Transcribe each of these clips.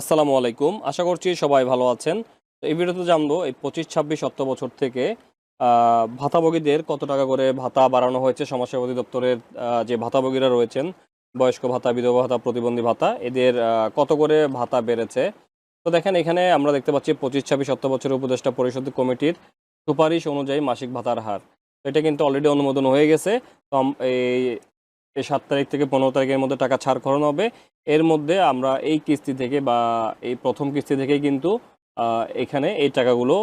আসসালামু আলাইকুম। আশা করছি সবাই ভালো আছেন। তো এই ভিডিওতে জানব, এই পঁচিশ ছাব্বিশ সত্য বছর থেকে ভাতাভোগীদের কত টাকা করে ভাতা বাড়ানো হয়েছে সমাজসেবা অধিদপ্তরের যে ভাতাভোগীরা রয়েছেন, বয়স্ক ভাতা, বিধবা ভাতা, প্রতিবন্ধী ভাতা, এদের কত করে ভাতা বেড়েছে? তো দেখেন, এখানে আমরা দেখতে পাচ্ছি পঁচিশ ছাব্বিশ সত্য বছরের উপদেষ্টা পরিষদ কমিটির সুপারিশ অনুযায়ী মাসিক ভাতার হার। এটা কিন্তু অলরেডি অনুমোদন হয়ে গেছে। তো এই এই সাত তারিখ থেকে পনেরো তারিখের মধ্যে টাকা ছাড় করানো হবে। এর মধ্যে আমরা এই কিস্তি থেকে বা এই প্রথম কিস্তি থেকেই কিন্তু এখানে এই টাকাগুলো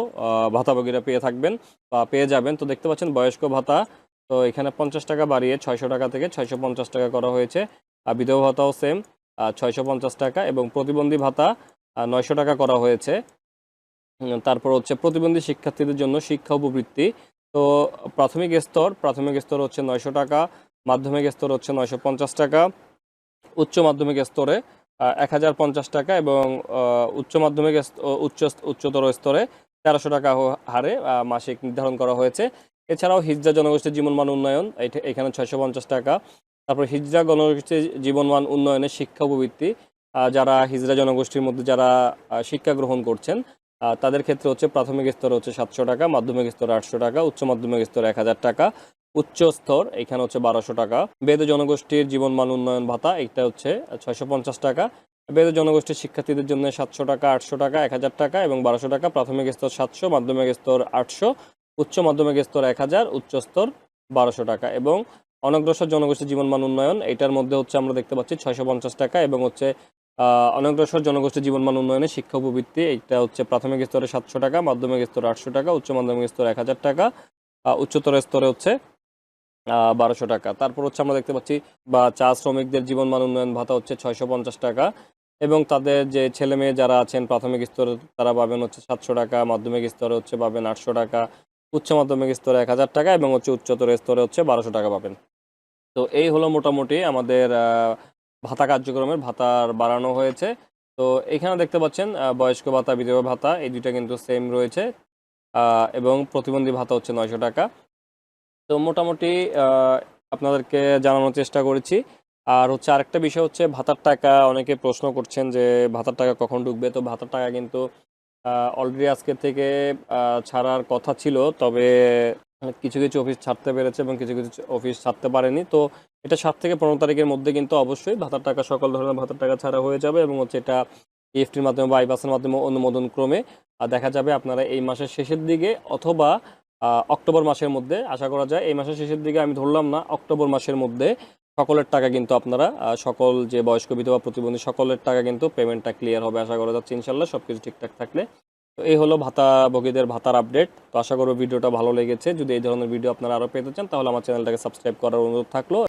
ভাতাভোগীরা পেয়ে থাকবেন বা পেয়ে যাবেন। তো দেখতে পাচ্ছেন বয়স্ক ভাতা, তো এখানে পঞ্চাশ টাকা বাড়িয়ে ছয়শো টাকা থেকে ছয়শো পঞ্চাশ টাকা করা হয়েছে। আর বিধবা ভাতাও সেম ছয়শো পঞ্চাশ টাকা এবং প্রতিবন্ধী ভাতা নয়শো টাকা করা হয়েছে। তারপর হচ্ছে প্রতিবন্ধী শিক্ষার্থীদের জন্য শিক্ষা উপবৃত্তি। তো প্রাথমিক স্তর প্রাথমিক স্তর হচ্ছে নয়শো টাকা মাধ্যমিক স্তর হচ্ছে নয়শো পঞ্চাশ টাকা, উচ্চ মাধ্যমিক স্তরে এক হাজার পঞ্চাশ টাকা এবং উচ্চ মাধ্যমিক উচ্চ উচ্চতর স্তরে তেরোশো টাকা হারে মাসিক নির্ধারণ করা হয়েছে। এছাড়াও হিজড়া জনগোষ্ঠীর জীবনমান উন্নয়ন এখানে ছয়শো পঞ্চাশ টাকা। তারপর হিজড়া জনগোষ্ঠীর জীবনমান উন্নয়নে শিক্ষা উপবৃত্তি যারা হিজড়া জনগোষ্ঠীর মধ্যে যারা শিক্ষা গ্রহণ করছেন তাদের ক্ষেত্রে হচ্ছে প্রাথমিক স্তর হচ্ছে সাতশো টাকা, মাধ্যমিক স্তরে আটশো টাকা, উচ্চ মাধ্যমিক স্তরে এক হাজার টাকা। উচ্চ স্তর, এখানে হচ্ছে বারোশো টাকা। বেদ জনগোষ্ঠীর জীবনমান উন্নয়ন ভাতা, এটা হচ্ছে ছয়শো পঞ্চাশ টাকা। বেদ জনগোষ্ঠীর শিক্ষার্থীদের জন্য সাতশো টাকা, আটশো টাকা, এক হাজার টাকা এবং বারোশো টাকা, প্রাথমিক স্তর সাতশো, মাধ্যমিক স্তর আটশো, উচ্চ মাধ্যমিক স্তর এক হাজার, উচ্চ স্তর বারোশো টাকা এবং অনগ্রসর জনগোষ্ঠী জীবনমান উন্নয়ন, এটার মধ্যে হচ্ছে আমরা দেখতে পাচ্ছি ছয়শো পঞ্চাশ টাকা এবং হচ্ছে অনগ্রসর জনগোষ্ঠী জীবনমান উন্নয়নে শিক্ষা উপবৃত্তি, এটা হচ্ছে প্রাথমিক স্তরে সাতশো টাকা, মাধ্যমিক স্তরে আটশো টাকা, উচ্চ মাধ্যমিক স্তরে এক হাজার টাকা উচ্চতর স্তরে হচ্ছে বারোশো টাকা। তারপর হচ্ছে আমরা দেখতে পাচ্ছি, বা চা শ্রমিকদের জীবনমান উন্নয়ন ভাতা হচ্ছে ছয়শো পঞ্চাশ টাকা এবং তাদের যে ছেলে মেয়ে যারা আছেন, প্রাথমিক স্তরে তারা পাবেন হচ্ছে সাতশো টাকা, মাধ্যমিক স্তরে হচ্ছে পাবেন আটশো টাকা, উচ্চ মাধ্যমিক স্তরে এক হাজার টাকা এবং হচ্ছে উচ্চতর স্তরে হচ্ছে বারোশো টাকা পাবেন। তো এই হলো মোটামুটি আমাদের ভাতা কার্যক্রমের ভাতার বাড়ানো হয়েছে। তো এখানে দেখতে পাচ্ছেন বয়স্ক ভাতা, বিধবা ভাতা, এই দুইটা কিন্তু সেম রয়েছে এবং প্রতিবন্ধী ভাতা হচ্ছে নয়শো টাকা। তো মোটামুটি আপনাদেরকে জানানোর চেষ্টা করেছি। আর হচ্ছে আরেকটা বিষয় হচ্ছে ভাতার টাকা, অনেকে প্রশ্ন করছেন যে ভাতার টাকা কখন ঢুকবে? তো ভাতার টাকা কিন্তু অলরেডি আজকে থেকে ছাড়ার কথা ছিল, তবে কিছু কিছু অফিস ছাড়তে পেরেছে এবং কিছু কিছু অফিস ছাড়তে পারেনি। তো এটা সাত থেকে পনেরো তারিখের মধ্যে কিন্তু অবশ্যই ভাতার টাকা, সকল ধরনের ভাতার টাকা ছাড়া হয়ে যাবে এবং হচ্ছে এটা ইএফটির মাধ্যমে বা আইবাসের মাধ্যমে অনুমোদন ক্রমে দেখা যাবে আপনারা এই মাসের শেষের দিকে অথবা অক্টোবর মাসের মধ্যে, আশা করা যায় এই মাসের শেষের দিকে আমি ধরলাম না, অক্টোবর মাসের মধ্যে সকলের টাকা কিন্তু আপনারা সকল যে বয়স্ক বিধবা প্রতিবন্ধী সকলের টাকা কিন্তু পেমেন্টটা ক্লিয়ার হবে, আশা করা যাচ্ছে ইনশাল্লাহ সব কিছু ঠিকঠাক থাকলে। তো এই হলো ভাতাভোগীদের ভাতার আপডেট তো আশা করব ভিডিওটা ভালো লেগেছে। যদি এই ধরনের ভিডিও আপনারা আরও পেতে চান, তাহলে আমার চ্যানেলটাকে সাবস্ক্রাইব করার অনুরোধ থাকল।